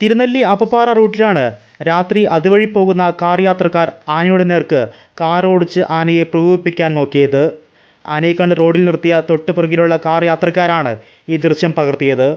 തിരുനെല്ലി അപ്പപ്പാറ റൂട്ടിലാണ് രാത്രി അതുവഴി പോകുന്ന കാർ യാത്രക്കാർ ആനയുടെ നേർക്ക് കാറോടിച്ച് ആനയെ പ്രകോപിപ്പിക്കാൻ നോക്കിയത്. ആനയെ കണ്ട് റോഡിൽ നിർത്തിയ തൊട്ട് പുറകിലുള്ള കാർ യാത്രക്കാരാണ് ഈ ദൃശ്യം പകർത്തിയത്.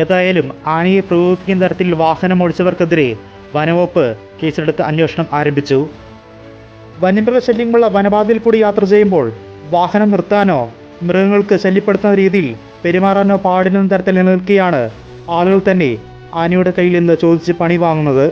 ഏതായാലും ആനയെ പ്രകോപിപ്പിക്കുന്ന തരത്തിൽ വാഹനം ഓടിച്ചവർക്കെതിരെ വനവകുപ്പ് കേസെടുത്ത് അന്വേഷണം ആരംഭിച്ചു. വന്യമൃഗ ശല്യമുള്ള വനപാതയിൽ കൂടി യാത്ര ചെയ്യുമ്പോൾ വാഹനം നിർത്താനോ മൃഗങ്ങൾക്ക് ശല്യപ്പെടുത്തുന്ന രീതിയിൽ പെരുമാറാനോ പാടില്ലെന്ന തരത്തിൽ നിലനിൽക്കുകയാണ് ആളുകൾ തന്നെ ആനയുടെ കയ്യിൽ നിന്ന് ചോദിച്ച് പണി വാങ്ങുന്നത്.